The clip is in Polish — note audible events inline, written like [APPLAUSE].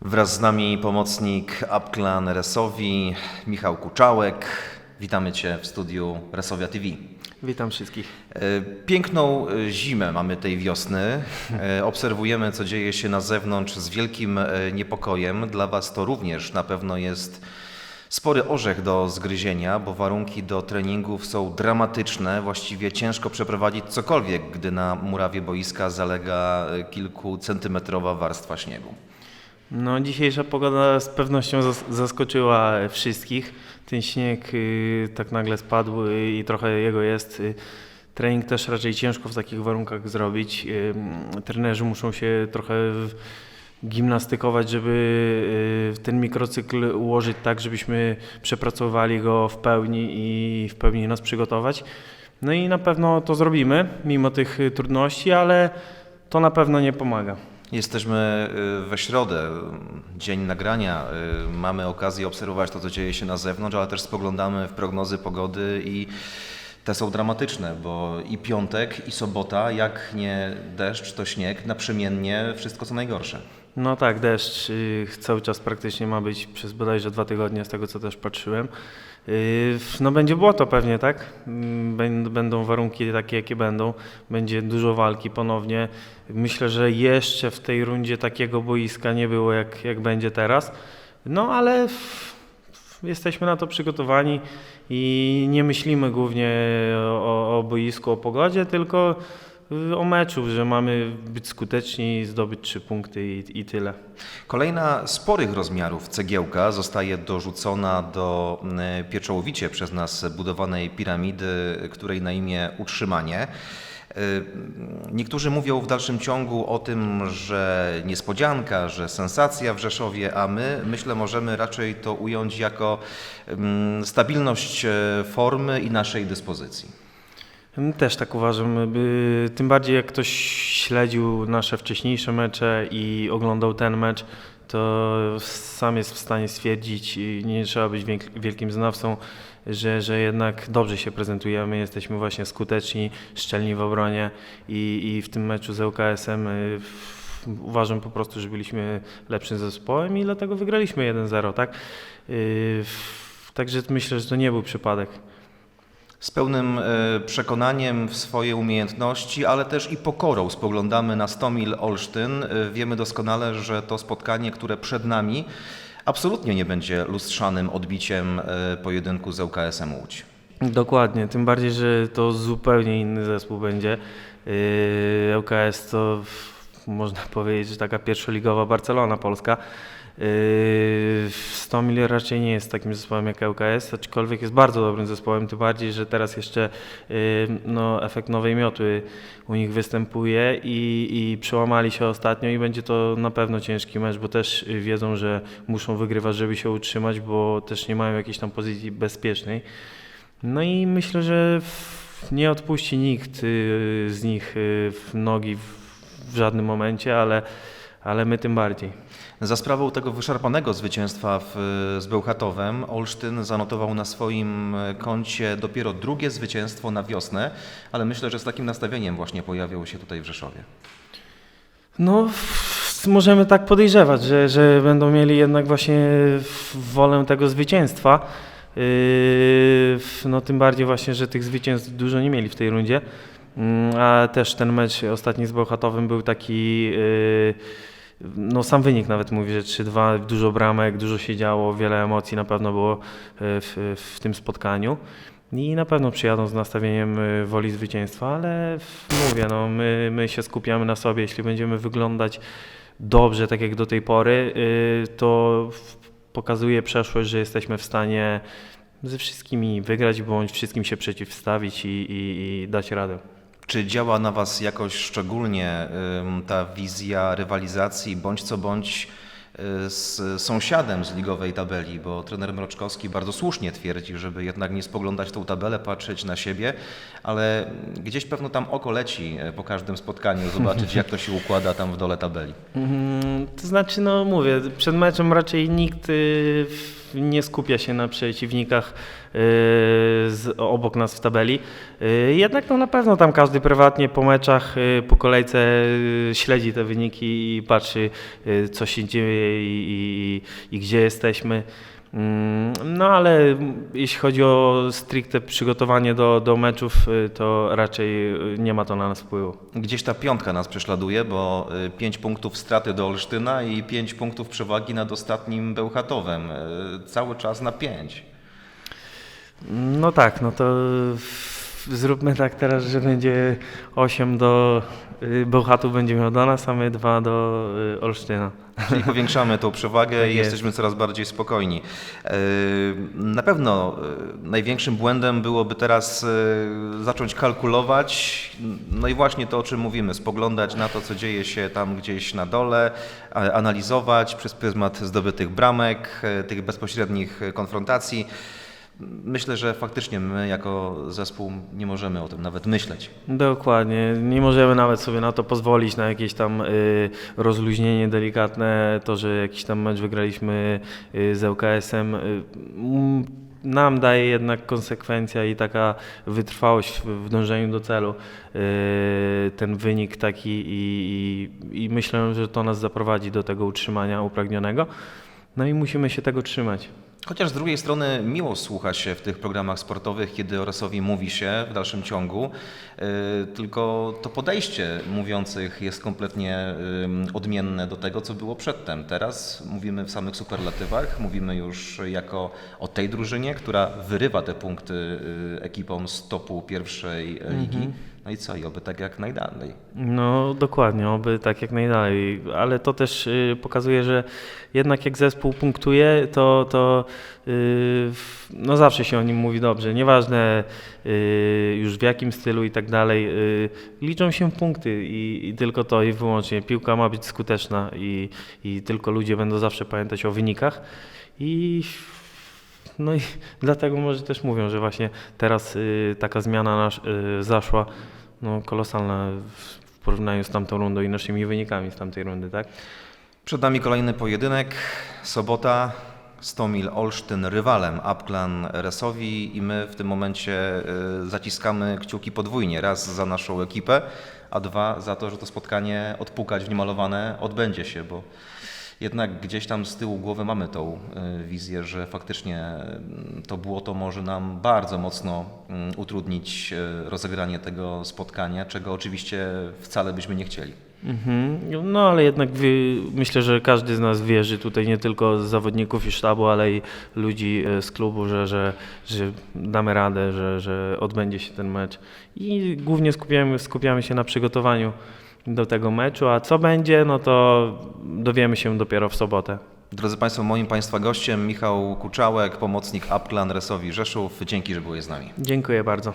Wraz z nami pomocnik Upclan Resowi, Michał Kuczałek. Witamy Cię w studiu Resowia TV. Witam wszystkich. E, Piękną e, zimę mamy tej wiosny. E, Obserwujemy, co dzieje się na zewnątrz z wielkim niepokojem. Dla Was to również na pewno jest spory orzech do zgryzienia, bo warunki do treningów są dramatyczne. Właściwie ciężko przeprowadzić cokolwiek, gdy na murawie boiska zalega kilkucentymetrowa warstwa śniegu. No, dzisiejsza pogoda z pewnością zas- zaskoczyła wszystkich. Ten śnieg y, tak nagle spadł y, i trochę jego jest. Y, trening też raczej ciężko w takich warunkach zrobić. Trenerzy muszą się trochę gimnastykować, żeby ten mikrocykl ułożyć tak, żebyśmy przepracowali go w pełni i w pełni nas przygotować. No i na pewno to zrobimy, mimo tych trudności, ale to na pewno nie pomaga. Jesteśmy y, we środę, y, dzień nagrania. y, Mamy okazję obserwować to, co dzieje się na zewnątrz, ale też spoglądamy w prognozy pogody i te są dramatyczne, bo i piątek, i sobota, jak nie deszcz, to śnieg, naprzemiennie wszystko co najgorsze. No tak, deszcz y, cały czas praktycznie ma być przez bodajże dwa tygodnie, z tego co też patrzyłem. Y, no będzie błoto pewnie, tak? Mm, Będ- Będą warunki takie, jakie będą. Będzie dużo walki ponownie. Myślę, że jeszcze w tej rundzie takiego boiska nie było, jak, jak będzie teraz. No ale jesteśmy na to przygotowani i nie myślimy głównie o, o boisku, o pogodzie, tylko o meczu, że mamy być skuteczni, zdobyć trzy punkty i, i tyle. Kolejna sporych rozmiarów cegiełka zostaje dorzucona do mm, pieczołowicie przez nas budowanej piramidy, której na imię utrzymanie. Y, Niektórzy mówią w dalszym ciągu o tym, że niespodzianka, że sensacja w Rzeszowie, a my myślę możemy raczej to ująć jako mm, stabilność e, formy i naszej dyspozycji. Też tak uważam. Tym bardziej jak ktoś śledził nasze wcześniejsze mecze i oglądał ten mecz, to sam jest w stanie stwierdzić, nie trzeba być wielkim znawcą, że, że jednak dobrze się prezentujemy, jesteśmy właśnie skuteczni, szczelni w obronie i, i w tym meczu z ŁKS-em y, uważam po prostu, że byliśmy lepszym zespołem i dlatego wygraliśmy 1-0, tak? Y, Także myślę, że to nie był przypadek. Z pełnym e, przekonaniem w swoje umiejętności, ale też i pokorą spoglądamy na Stomil Olsztyn. E, Wiemy doskonale, że to spotkanie, które przed nami, absolutnie nie będzie lustrzanym odbiciem e, pojedynku z ŁKS-em Łódź. Dokładnie, tym bardziej, że to zupełnie inny zespół będzie. ŁKS to można powiedzieć, taka pierwszoligowa Barcelona polska. Yy, 100 mil raczej nie jest takim zespołem jak ŁKS, aczkolwiek jest bardzo dobrym zespołem, tym bardziej, że teraz jeszcze yy, no, efekt nowej miotły u nich występuje i, i przełamali się ostatnio i będzie to na pewno ciężki mecz, bo też yy, wiedzą, że muszą wygrywać, żeby się utrzymać, bo też nie mają jakiejś tam pozycji bezpiecznej. No i myślę, że nie odpuści nikt y, z nich w nogi w żadnym momencie, ale, ale my tym bardziej. Za sprawą tego wyszarpanego zwycięstwa w, z Bełchatowem, Olsztyn zanotował na swoim e, koncie dopiero drugie zwycięstwo na wiosnę, ale myślę, że z takim nastawieniem właśnie pojawił się tutaj w Rzeszowie. No, możemy tak podejrzewać, że, że będą mieli jednak właśnie wolę tego zwycięstwa. Yy, no tym bardziej właśnie, że tych zwycięstw dużo nie mieli w tej rundzie. Mm, A też ten mecz ostatni z Bełchatowym był taki, no sam wynik nawet mówi, że 3-2, dużo bramek, dużo się działo, wiele emocji na pewno było yy, w, w tym spotkaniu. I na pewno przyjadą z nastawieniem y, woli zwycięstwa, ale mówię, no, my, my się skupiamy na sobie. Jeśli będziemy wyglądać dobrze, tak jak do tej pory, y, to pokazuje przeszłość, że jesteśmy w stanie ze wszystkimi wygrać, bądź wszystkim się przeciwstawić i, i, i dać radę. Czy działa na Was jakoś szczególnie ta wizja rywalizacji, bądź co bądź y, z sąsiadem z ligowej tabeli? Bo trener Mroczkowski bardzo słusznie twierdzi, żeby jednak nie spoglądać tą tabelę, patrzeć na siebie, ale gdzieś pewno tam oko leci y, po każdym spotkaniu, zobaczyć jak to się układa tam w dole tabeli. Mm, To znaczy, no mówię, przed meczem raczej nikt y, w- nie skupia się na przeciwnikach yy, z, obok nas w tabeli. Yy, jednak no, na pewno tam każdy prywatnie po meczach, yy, po kolejce śledzi te wyniki i patrzy, co się dzieje i, i, i gdzie jesteśmy. Mm, No ale jeśli chodzi o stricte przygotowanie do, do meczów, y, to raczej y, nie ma to na nas wpływu. Gdzieś ta piątka nas prześladuje, bo 5 punktów straty do Olsztyna i 5 punktów przewagi nad ostatnim Bełchatowem. Y, Cały czas na 5. No tak, no to zróbmy tak teraz, że będzie 8 do y, Bełchatów będzie miał do nas, a my 2 do y, Olsztyna. Czyli powiększamy tą przewagę Tak i jest. jesteśmy coraz bardziej spokojni. Yy, Na pewno największym błędem byłoby teraz zacząć kalkulować, no i właśnie to, o czym mówimy, spoglądać na to, co dzieje się tam gdzieś na dole, analizować przez pryzmat zdobytych bramek, tych bezpośrednich konfrontacji. Myślę, że faktycznie my jako zespół nie możemy o tym nawet myśleć. Dokładnie, nie możemy nawet sobie na to pozwolić, na jakieś tam y, rozluźnienie delikatne, to, że jakiś tam mecz wygraliśmy y, z ŁKS-em. Y, nam daje jednak konsekwencja i taka wytrwałość w, w dążeniu do celu, y, ten wynik taki i, i, i myślę, że to nas zaprowadzi do tego utrzymania upragnionego. No i musimy się tego trzymać. Chociaż z drugiej strony miło słucha się w tych programach sportowych, kiedy Orasowi mówi się w dalszym ciągu, yy, tylko to podejście mówiących jest kompletnie yy, odmienne do tego, co było przedtem. Teraz mówimy w samych superlatywach, mówimy już jako o tej drużynie, która wyrywa te punkty yy, ekipom z topu pierwszej ligi. No i co, i oby tak jak najdalej. No dokładnie, oby tak jak najdalej, ale to też y, pokazuje, że jednak jak zespół punktuje, to, to y, no zawsze się o nim mówi dobrze, nieważne y, już w jakim stylu i tak dalej, liczą się punkty i, i tylko to i wyłącznie. Piłka ma być skuteczna i, i tylko ludzie będą zawsze pamiętać o wynikach i no i [LAUGHS] dlatego może też mówią, że właśnie teraz y, taka zmiana nasz, y, zaszła, no kolosalna w, porównaniu z tamtą rundą i naszymi wynikami z tamtej rundy, tak? Przed nami kolejny pojedynek. Sobota. Stomil Olsztyn rywalem Apklan Resowi i my w tym momencie y, zaciskamy kciuki podwójnie. Raz za naszą ekipę, a dwa za to, że to spotkanie odpukać w niemalowane odbędzie się, bo jednak gdzieś tam z tyłu głowy mamy tą y, wizję, że faktycznie y, to było to może nam bardzo mocno y, utrudnić rozegranie tego spotkania, czego oczywiście wcale byśmy nie chcieli. Mhm. No ale jednak myślę, że każdy z nas wierzy, tutaj nie tylko z zawodników i sztabu, ale i ludzi z klubu, że, że, że damy radę, że, że odbędzie się ten mecz. I głównie skupiamy, skupiamy się na przygotowaniu do tego meczu, a co będzie, no to dowiemy się dopiero w sobotę. Drodzy Państwo, moim Państwa gościem Michał Kuczałek, pomocnik Apklan Resowi Rzeszów. Dzięki, że byłeś z nami. Dziękuję bardzo.